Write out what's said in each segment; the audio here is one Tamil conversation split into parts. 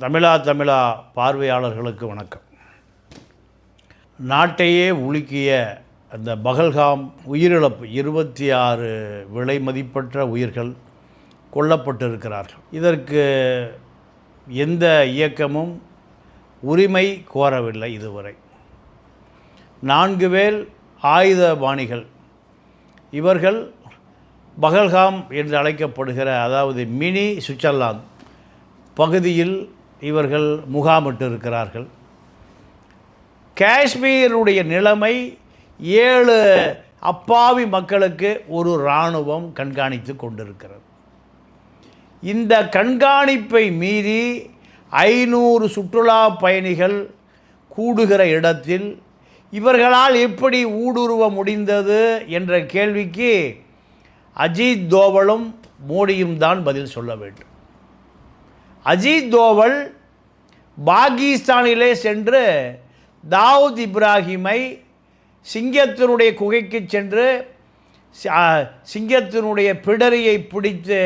தமிழா தமிழா பார்வையாளர்களுக்கு வணக்கம். நாட்டையே உலுக்கிய அந்த பகல்காம் உயிரிழப்பு இருபத்தி ஆறு விலை மதிப்பற்ற உயிர்கள் கொல்லப்பட்டிருக்கிறார்கள். இதற்கு எந்த இயக்கமும் உரிமை கோரவில்லை இதுவரை. நான்கு பேர் ஆயுதபாணிகள் இவர்கள் பகல்காம் என்று அழைக்கப்படுகிற அதாவது மினி சுவிட்சர்லாந்து பகுதியில் இவர்கள் முகாமிட்டு இருக்கிறார்கள் காஷ்மீருடைய நிலைமை ஏழு அப்பாவி மக்களுக்கு ஒரு இராணுவம் கண்காணித்து கொண்டிருக்கிறது. இந்த கண்காணிப்பை மீறி ஐநூறு சுற்றுலா பயணிகள் கூடுகிற இடத்தில் இவர்களால் எப்படி ஊடுருவ முடிந்தது என்ற கேள்விக்கு அஜித் தோவலும் மோடியும் தான் பதில் சொல்ல வேண்டும். அஜித் தோவல் பாகிஸ்தானிலே சென்று தாவூத் இப்ராஹிமை சிங்கத்தினுடைய குகைக்கு சென்று சிங்கத்தினுடைய பிடரியை பிடித்து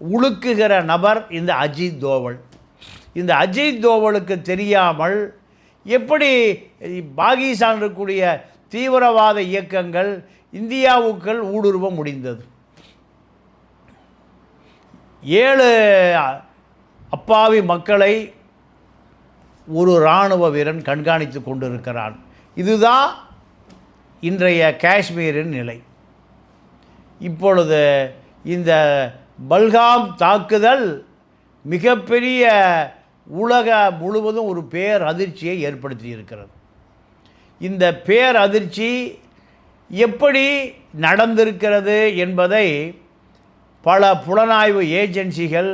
உழுக்குகிற நபர் இந்த அஜித் தோவல். இந்த அஜித் தோவலுக்கு தெரியாமல் எப்படி பாகிஸ்தான் இருக்கக்கூடிய தீவிரவாத இயக்கங்கள் இந்தியாவுக்குள் ஊடுருவ முடிந்தது? ஏழு அப்பாவி மக்களை ஒரு இராணுவ வீரன் கண்காணித்து கொண்டிருக்கிறான். இதுதான் இன்றைய காஷ்மீரின் நிலை. இப்பொழுது இந்த பல்காம் தாக்குதல் மிகப்பெரிய உலக முழுவதும் ஒரு பேர் அதிர்ச்சியை ஏற்படுத்தி இருக்கிறது இந்த பேர் அதிர்ச்சி எப்படி நடந்திருக்கிறது என்பதை பல புலனாய்வு ஏஜென்சிகள்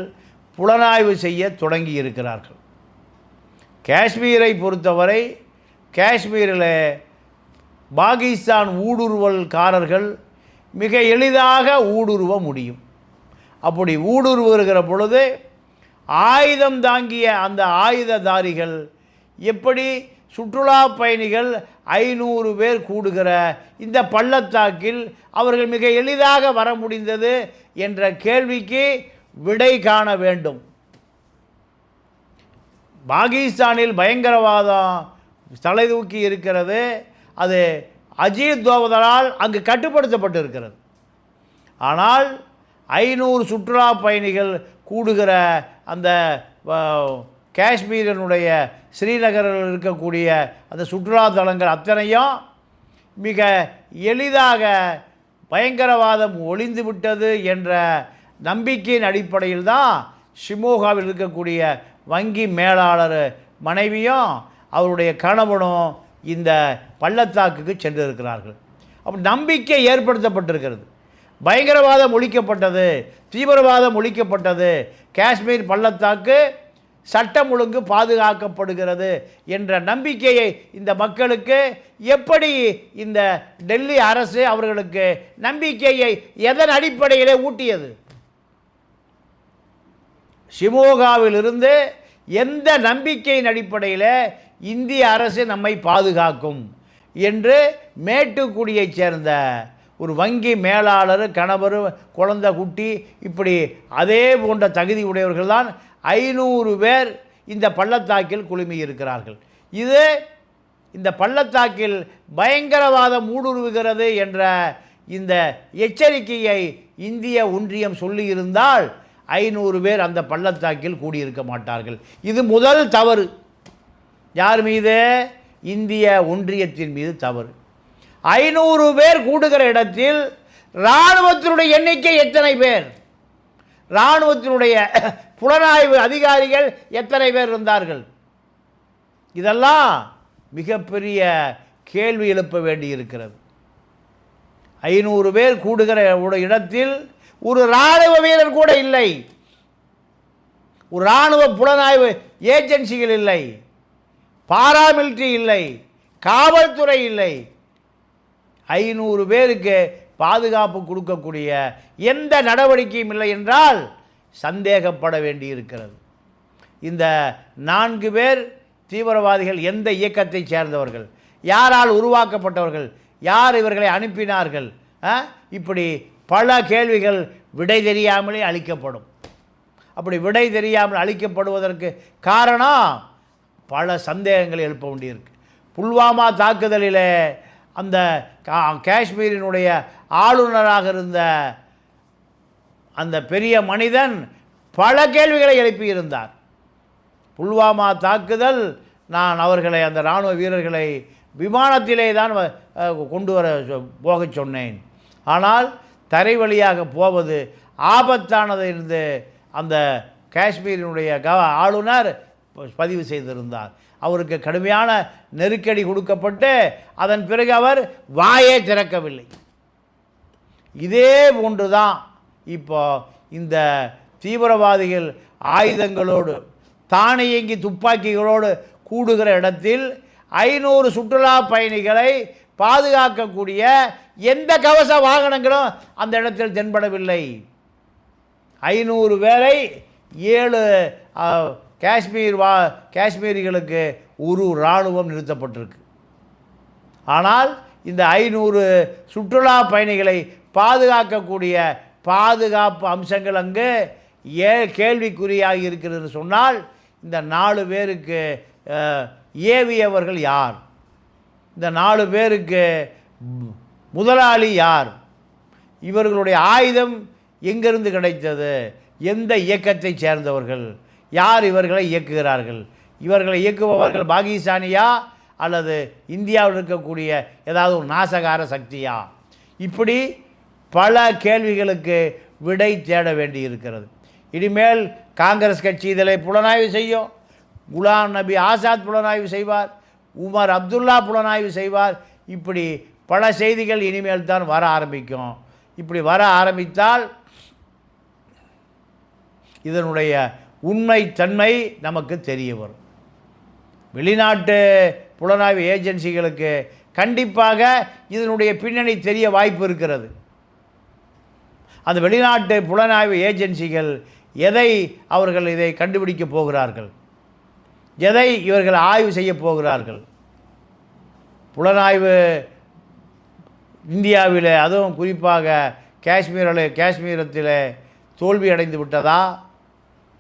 புலனாய்வு செய்ய தொடங்கி இருக்கிறார்கள் காஷ்மீரை பொறுத்தவரை காஷ்மீரில் பாகிஸ்தான் ஊடுருவல்காரர்கள் மிக எளிதாக ஊடுருவ முடியும். அப்படி ஊடுருவுகிற பொழுது ஆயுதம் தாங்கிய அந்த ஆயுததாரிகள் எப்படி சுற்றுலா பயணிகள் ஐநூறு பேர் கூடுகிற இந்த பள்ளத்தாக்கில் அவர்கள் மிக எளிதாக வர முடிந்தது என்ற கேள்விக்கு விடை காண வேண்டும். பாகிஸ்தானில் பயங்கரவாதம் தலை தூக்கி இருக்கிறது. அது அஜித் தோவதலால் அங்கு கட்டுப்படுத்தப்பட்டு இருக்கிறது ஆனால் ஐநூறு சுற்றுலா பயணிகள் கூடுகிற அந்த வ- காஷ்மீரினுடைய ஸ்ரீநகரில் இருக்கக்கூடிய அந்த சுற்றுலா தலங்கள் அத்தனையும் மிக எளிதாக பயங்கரவாதம் ஒளிந்து விட்டது என்ற நம்பிக்கையின் அடிப்படையில் தான் ஷிமோகாவில் இருக்கக்கூடிய வங்கி மேலாளர் மனைவியும் அவருடைய கணவனும் இந்த பள்ளத்தாக்குக்கு சென்றிருக்கிறார்கள். அப்போ நம்பிக்கை ஏற்படுத்தப்பட்டிருக்கிறது. பயங்கரவாதம் ஒழிக்கப்பட்டது தீவிரவாதம் ஒழிக்கப்பட்டது காஷ்மீர் பள்ளத்தாக்கு சட்டம் ஒழுங்கு பாதுகாக்கப்படுகிறது என்ற நம்பிக்கையை இந்த மக்களுக்கு எப்படி இந்த டெல்லி அரசு அவர்களுக்கு நம்பிக்கையை எதன் அடிப்படையிலே ஊட்டியது? ஷிமோகாவிலிருந்து எந்த நம்பிக்கையின் அடிப்படையில் இந்திய அரசு நம்மை பாதுகாக்கும் என்று மேட்டுக்குடியைச் சேர்ந்த ஒரு வங்கி மேலாளர் கணவர் குழந்தை குட்டி இப்படி அதே போன்ற தகுதி உடையவர்கள் தான் ஐநூறு பேர் இந்த பள்ளத்தாக்கில் குழுமி இருக்கிறார்கள். இது இந்த பள்ளத்தாக்கில் பயங்கரவாதம் ஊடுருவுகிறது என்ற இந்த எச்சரிக்கையை இந்திய ஒன்றியம் சொல்லியிருந்தால் ஐநூறு பேர் அந்த பள்ளத்தாக்கில் கூடியிருக்க மாட்டார்கள். இது முதல் தவறு. யார் மீது? இந்திய ஒன்றியத்தின் மீது தவறு. ஐநூறு பேர் கூடுகிற இடத்தில் இராணுவத்தினுடைய எண்ணிக்கை எத்தனை பேர்? இராணுவத்தினுடைய புலனாய்வு அதிகாரிகள் எத்தனை பேர் இருந்தார்கள்? இதெல்லாம் மிகப்பெரிய கேள்வி எழுப்ப வேண்டியிருக்கிறது. ஐநூறு பேர் கூடுகிற இடத்தில் ஒரு இராணுவ வீரர் கூட இல்லை. ஒரு இராணுவ புலனாய்வு ஏஜென்சிகள் இல்லை. பாராமிலிட்ரி இல்லை. காவல்துறை இல்லை. ஐநூறு பேருக்கு பாதுகாப்பு கொடுக்கக்கூடிய எந்த நடவடிக்கையும் இல்லை என்றால் சந்தேகப்பட வேண்டியிருக்கிறது. இந்த நான்கு பேர் தீவிரவாதிகள் எந்த இயக்கத்தைச் சேர்ந்தவர்கள்? யாரால் உருவாக்கப்பட்டவர்கள்? யார் இவர்களை அனுப்பினார்கள்? ஆ? இப்படி பல கேள்விகள் விடை தெரியாமலே அளிக்கப்படும். அப்படி விடை தெரியாமல் அழிக்கப்படுவதற்கு காரணம் பல சந்தேகங்கள் எழுப்ப வேண்டியிருக்கு. புல்வாமா தாக்குதலிலே அந்த கா- காஷ்மீரினுடைய ஆளுநராக இருந்த அந்த பெரிய மனிதன் பல கேள்விகளை எழுப்பியிருந்தார். புல்வாமா தாக்குதல் நான் அவர்களை அந்த இராணுவ வீரர்களை விமானத்திலே தான் வ- கொண்டு வர சொ- போகச் சொன்னேன். ஆனால் தரை வழியாக போவது ஆபத்தானது என்று அந்த காஷ்மீரினுடைய க ஆளுநர் பதிவு செய்திருந்தார். அவருக்கு கடுமையான நெருக்கடி கொடுக்கப்பட்டு அதன் பிறகு அவர் வாயே திறக்கவில்லை. இதே போன்று தான் இப்போ இந்த தீவிரவாதிகள் ஆயுதங்களோடு தானியங்கி துப்பாக்கிகளோடு கூடுகிற இடத்தில் ஐநூறு சுற்றுலா பயணிகளை பாதுகாக்கக்கூடிய எந்த கவச வாகனங்களும் அந்த இடத்தில் தென்படவில்லை. ஐநூறு பேரை ஏழு காஷ்மீர் வா காஷ்மீரிகளுக்கு ஒரு இராணுவம் நிறுத்தப்பட்டிருக்கு. ஆனால் இந்த ஐநூறு சுற்றுலா பயணிகளை பாதுகாக்கக்கூடிய பாதுகாப்பு அம்சங்கள் அங்கு ஏ கேள்விக்குறியாக இருக்கிறது சொன்னால் இந்த நாலு பேருக்கு ஏவியவர்கள் யார்? இந்த நாலு பேருக்கு முதலாளி யார்? இவர்களுடைய ஆயுதம் எங்கிருந்து கிடைத்தது? எந்த இயக்கத்தை சேர்ந்தவர்கள்? யார் இவர்களை இயக்குகிறார்கள்? இவர்களை இயக்குபவர்கள் பாகிஸ்தானியா அல்லது இந்தியாவில் இருக்கக்கூடிய ஏதாவது ஒரு நாசகார சக்தியா? இப்படி பல கேள்விகளுக்கு விடை தேட வேண்டி இருக்கிறது இனிமேல் காங்கிரஸ் கட்சி இதில் புலனாய்வு செய்யும். குலாம் நபி ஆசாத் புலனாய்வு செய்வார். உமர் அப்துல்லா புலனாய்வு செய்வார். இப்படி பல செய்திகள் இனிமேல் தான் வர ஆரம்பிக்கும். இப்படி வர ஆரம்பித்தால் இதனுடைய உண்மை தன்மை நமக்கு தெரிய வரும். வெளிநாட்டு புலனாய்வு ஏஜென்சிகளுக்கு கண்டிப்பாக இதனுடைய பின்னணி தெரிய வாய்ப்பு இருக்கிறது. அந்த வெளிநாட்டு புலனாய்வு ஏஜென்சிகள் எதை அவர்கள் இதை கண்டுபிடிக்கப் போகிறார்கள்? எதை இவர்கள் ஆய்வு செய்ய போகிறார்கள்? புலனாய்வு இந்தியாவில் அதுவும் குறிப்பாக காஷ்மீரில் காஷ்மீரத்தில் தோல்வி அடைந்து விட்டதா?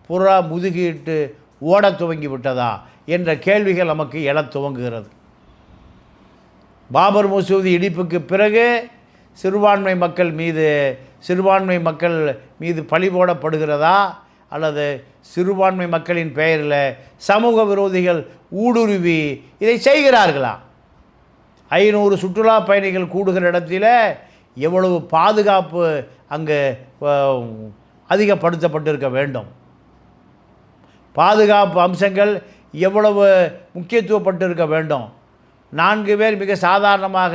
புறா முதுகிட்டு ஓடத் துவங்கி விட்டதா? என்ற கேள்விகள் நமக்கு எழத் துவங்குகிறது. பாபர் மசூதி இடிப்புக்கு பிறகு சிறுபான்மை மக்கள் மீது சிறுபான்மை மக்கள் மீது பழி போடப்படுகிறதா? அல்லது சிறுபான்மை மக்களின் பெயரில் சமூக விரோதிகள் ஊடுருவி இதை செய்கிறார்களா? ஐநூறு சுற்றுலா பயணிகள் கூடுகிற இடத்தில் எவ்வளவு பாதுகாப்பு அங்கு அதிகப்படுத்தப்பட்டிருக்க வேண்டும்? பாதுகாப்பு அம்சங்கள் எவ்வளவு முக்கியத்துவப்பட்டிருக்க வேண்டும்? நான்கு பேர் மிக சாதாரணமாக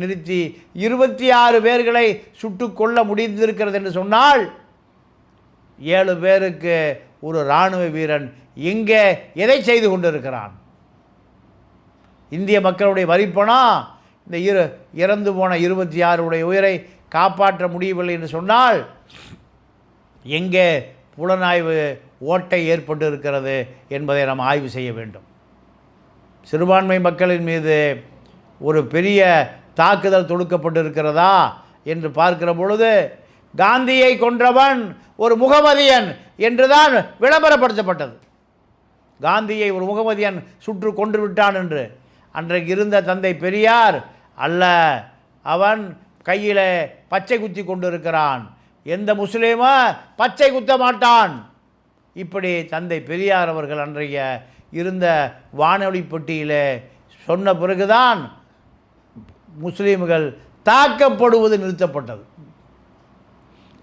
நிறுத்தி இருபத்தி ஆறு பேர்களை சுட்டு முடிந்திருக்கிறது என்று சொன்னால் ஏழு பேருக்கு ஒரு இராணுவ வீரன் இங்கே எதை செய்து கொண்டிருக்கிறான்? இந்திய மக்களுடைய வரிப்பணம் இந்த இரு இறந்து போன இருபத்தி ஆறுடைய உயிரை காப்பாற்ற முடியவில்லை என்று சொன்னால் எங்கே புலனாய்வு ஓட்டை ஏற்பட்டு இருக்கிறது என்பதை நாம் ஆய்வு செய்ய வேண்டும். சிறுபான்மை மக்களின் மீது ஒரு பெரிய தாக்குதல் தொடுக்கப்பட்டிருக்கிறதா என்று பார்க்கிற பொழுது காந்தியை கொன்றவன் ஒரு முகமதியன் என்றுதான் விளம்பரப்படுத்தப்பட்டது. காந்தியை ஒரு முகமதியன் சுற்று கொன்று விட்டான் என்று. அன்றைக்கு இருந்த தந்தை பெரியார் அல்ல அவன் கையில் பச்சை குத்தி கொண்டிருக்கிறான். எந்த முஸ்லீமும் பச்சை குத்த மாட்டான். இப்படி தந்தை பெரியார் அவர்கள் அன்றைய இருந்த வானொலி பெட்டியில் சொன்ன பிறகுதான் முஸ்லீம்கள் தாக்கப்படுவது நிறுத்தப்பட்டது.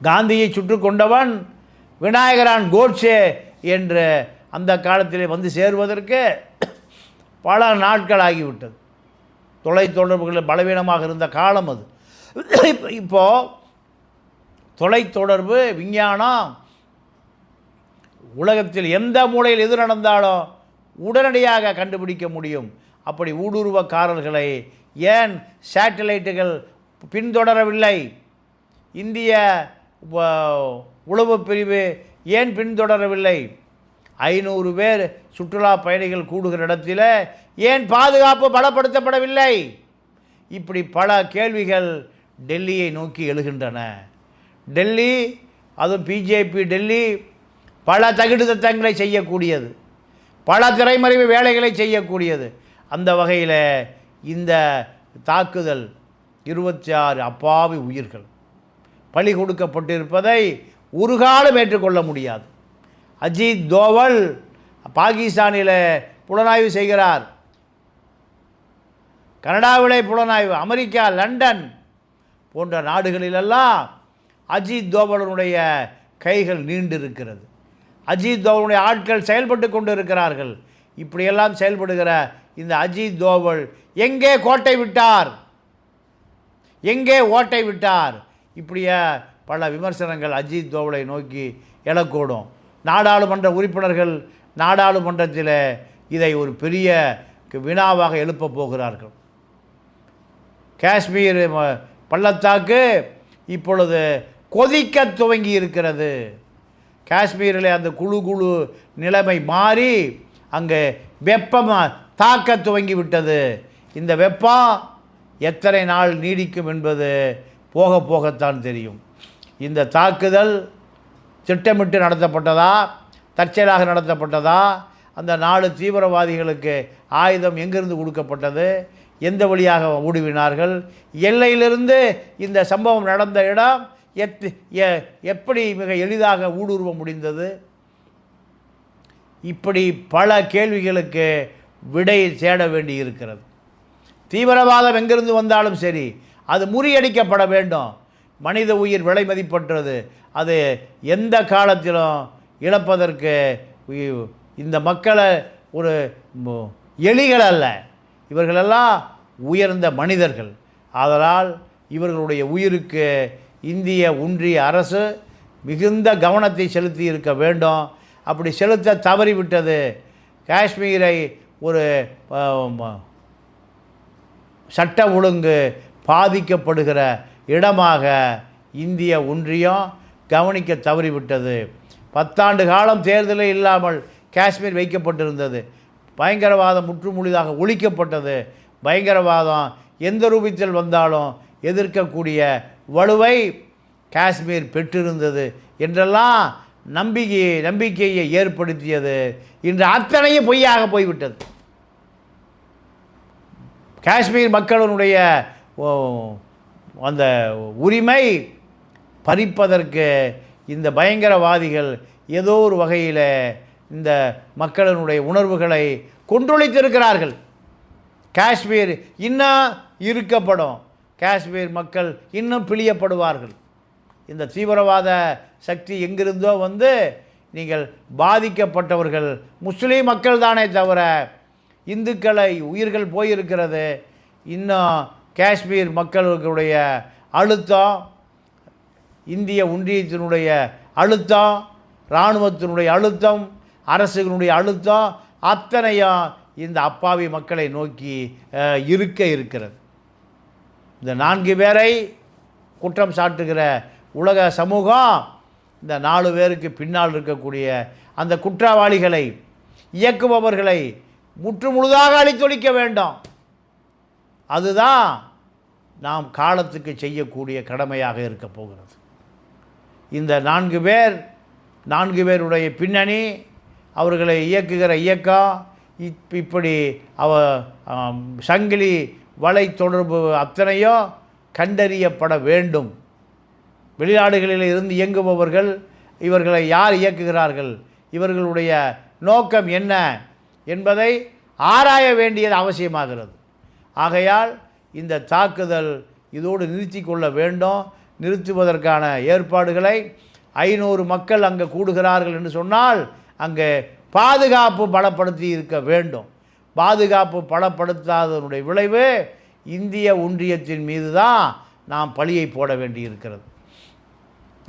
காந்தியை சுற்று கொண்டவன் விநாயகரான் கோட்சே என்று அந்த காலத்திலே வந்து சேருவதற்கு பல நாட்கள் ஆகிவிட்டது தொலைத்தொடர்புகள் பலவீனமாக இருந்த காலம் அது. இப்போது தொலைத்தொடர்பு விஞ்ஞானம் உலகத்தில் எந்த மூலையில் எது நடந்தாலும் உடனடியாக கண்டுபிடிக்க முடியும். அப்படி ஊடுருவக்காரர்களை ஏன் சேட்டலைட்டுகள் பின்தொடரவில்லை? இந்திய உளவு பிரிவு ஏன் பின்தொடரவில்லை? ஐநூறு பேர் சுற்றுலா பயணிகள் கூடுகிற இடத்தில் ஏன் பாதுகாப்பு பலப்படுத்தப்படவில்லை? இப்படி பல கேள்விகள் டெல்லியை நோக்கி எழுகின்றன. டெல்லி அதுவும் பிஜேபி டெல்லி பல தகுடு தத்தங்களை செய்யக்கூடியது. பல திரைமறைவு வேலைகளை செய்யக்கூடியது. அந்த வகையில் இந்த தாக்குதல் இருபத்தி ஆறு அப்பாவி உயிர்கள். பலி கொடுக்கப்பட்டிருப்பதை ஒரு காலம் ஏற்றுக்கொள்ள முடியாது. அஜித் தோவல் பாகிஸ்தானில் புலனாய்வு செய்கிறார். கனடாவிலே புலனாய்வு அமெரிக்கா லண்டன் போன்ற நாடுகளிலெல்லாம் அஜித் தோவலனுடைய கைகள் நீண்டிருக்கிறது. அஜித் தோவலுடைய ஆட்கள் செயல்பட்டு கொண்டு இருக்கிறார்கள் இப்படியெல்லாம் செயல்படுகிற இந்த அஜித் தோவல் எங்கே கோட்டை விட்டார்? எங்கே ஓட்டை விட்டார்? இப்படியே பல விமர்சனங்கள் அஜித் தோவலை நோக்கி எழக்கூடும். நாடாளுமன்ற உறுப்பினர்கள் நாடாளுமன்றத்தில் இதை ஒரு பெரிய வினாவாக எழுப்பப் போகிறார்கள். காஷ்மீர் பள்ளத்தாக்கு இப்பொழுது கொதிக்க துவங்கி இருக்கிறது. காஷ்மீரில் அந்த குழு குழு நிலைமை மாறி அங்கே வெப்பம் தாக்க துவங்கி விட்டது. இந்த வெப்பம் எத்தனை நாள் நீடிக்கும் என்பது போக போகத்தான் தெரியும். இந்த தாக்குதல் திட்டமிட்டு நடத்தப்பட்டதா? தற்செயலாக நடத்தப்பட்டதா? அந்த நாலு தீவிரவாதிகளுக்கு ஆயுதம் எங்கிருந்து கொடுக்கப்பட்டது? எந்த வழியாக ஊடுவினார்கள்? எல்லையிலிருந்து இந்த சம்பவம் நடந்த இடம் எத் எ- எப்படி மிக எளிதாக ஊடுருவ முடிந்தது? இப்படி பல கேள்விகளுக்கு விடை தேட வேண்டி இருக்கிறது தீவிரவாதம் எங்கிருந்து வந்தாலும் சரி அது முறியடிக்கப்பட வேண்டும். மனித உயிர் விலை மதிப்பற்றது. அது எந்த காலத்திலும் இழப்பதற்கு இந்த மக்களை ஒரு எலிகள் அல்ல. இவர்களெல்லாம் உயர்ந்த மனிதர்கள். ஆதலால் இவர்களுடைய உயிருக்கு இந்திய ஒன்றிய அரசு மிகுந்த கவனத்தை செலுத்தி இருக்க வேண்டும். அப்படி செலுத்த தவறிவிட்டது. காஷ்மீரை ஒரு சட்ட ஒழுங்கு பாதிக்கப்படுகிற இடமாக இந்திய ஒன்றியம் கவனிக்க தவறிவிட்டது. பத்தாண்டு காலம் தேர்தலே இல்லாமல் காஷ்மீர் வைக்கப்பட்டிருந்தது. பயங்கரவாதம் முற்றுமுழுதாக ஒழிக்கப்பட்டது. பயங்கரவாதம் எந்த ரூபத்தில் வந்தாலும் எதிர்க்கக்கூடிய வலுவை காஷ்மீர் பெற்றிருந்தது என்றெல்லாம் நம்பிக்கை நம்பிக்கையை ஏற்படுத்தியது. இன்று அத்தனையும் பொய்யாக போய்விட்டது. காஷ்மீர் மக்களினுடைய அந்த உரிமை பறிப்பதற்கு இந்த பயங்கரவாதிகள் ஏதோ ஒரு வகையில் இந்த மக்களினுடைய உணர்வுகளை கொன்றொழித்திருக்கிறார்கள். காஷ்மீர் இன்னும் இருக்கப்படும். காஷ்மீர் மக்கள் இன்னும் பிழியப்படுவார்கள். இந்த தீவிரவாத சக்தி எங்கிருந்தோ வந்து நீங்கள் பாதிக்கப்பட்டவர்கள் முஸ்லீம் மக்கள் தானே தவிர இந்துக்களை உயிர்கள் போயிருக்கிறது. இன்னும் காஷ்மீர் மக்களுடைய அழுத்தம் இந்திய ஒன்றியத்தினுடைய அழுத்தம் இராணுவத்தினுடைய அழுத்தம் அரசுகளுடைய அழுத்தம் அத்தனையும் இந்த அப்பாவி மக்களை நோக்கி இருக்க இருக்கிறது. இந்த நான்கு பேரை குற்றம் சாட்டுகிற உலக சமூகம் இந்த நாலு பேருக்கு பின்னால் இருக்கக்கூடிய அந்த குற்றவாளிகளை இயக்குபவர்களை முற்று முழுதாக அழித்தொழிக்க வேண்டும். அதுதான் நாம் காலத்துக்கு செய்யக்கூடிய கடமையாக இருக்க போகிறது. இந்த நான்கு பேர் நான்கு பேருடைய பின்னணி அவர்களை இயக்குகிற இயக்கம் இப் இப்படி அவ சங்கிலி வலை தொடர்பு அத்தனையோ கண்டறியப்பட வேண்டும். வெளிநாடுகளில் இருந்து இயங்குபவர்கள் இவர்களை யார் இயக்குகிறார்கள் இவர்களுடைய நோக்கம் என்ன என்பதை ஆராய வேண்டியது அவசியமாகிறது. ஆகையால் இந்த தாக்குதல் இதோடு நிறுத்தி கொள்ள வேண்டும். நிறுத்துவதற்கான ஏற்பாடுகளை ஐநூறு மக்கள் அங்கே கூடுகிறார்கள் என்று சொன்னால் அங்கே பாதுகாப்பு பலப்படுத்தி இருக்க வேண்டும். பாதுகாப்பு பலப்படுத்தாததனுடைய விளைவு இந்திய ஒன்றியத்தின் மீது தான் நாம் பழியை போட வேண்டியிருக்கிறது.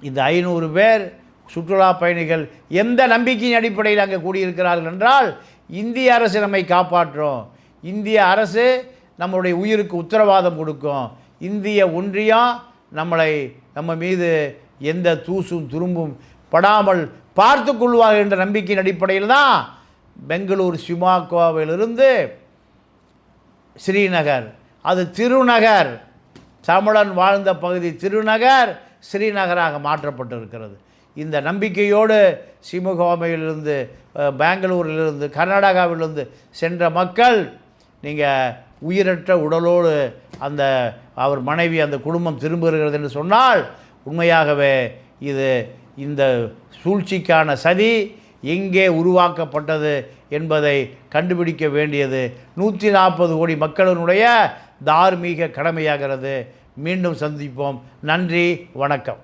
இந்த ஐநூறு பேர் சுற்றுலா பயணிகள் எந்த நம்பிக்கையின் அடிப்படையில் அங்கே கூடியிருக்கிறார்கள் என்றால் இந்திய அரசு நம்மை காப்பாற்றும். இந்திய அரசு நம்மளுடைய உயிருக்கு உத்தரவாதம் கொடுக்கும். இந்திய ஒன்றியம் நம்மளை நம்ம மீது எந்த தூசும் துரும்பும் படாமல் பார்த்து கொள்வார்கள் என்ற நம்பிக்கையின் அடிப்படையில் தான் பெங்களூர் சிமாக்கோவிலிருந்து ஸ்ரீநகர். அது திருநகர். தமிழன் வாழ்ந்த பகுதி திருநகர் ஸ்ரீநகராக மாற்றப்பட்டிருக்கிறது. இந்த நம்பிக்கையோடு சிமுகோமையிலிருந்து பெங்களூரிலிருந்து கர்நாடகாவிலிருந்து சென்ற மக்கள் நீங்கள் உயிரற்ற உடலோடு அந்த அவர் மனைவி அந்த குடும்பம் திரும்புகிறது என்று சொன்னால் உண்மையாகவே இது இந்த சூழ்ச்சிக்கான சதி எங்கே உருவாக்கப்பட்டது என்பதை கண்டுபிடிக்க வேண்டியது. நூற்றி நாற்பது கோடி மக்களினுடைய தார்மீக கடமையாகிறது. மீண்டும் சந்திப்போம். நன்றி வணக்கம்.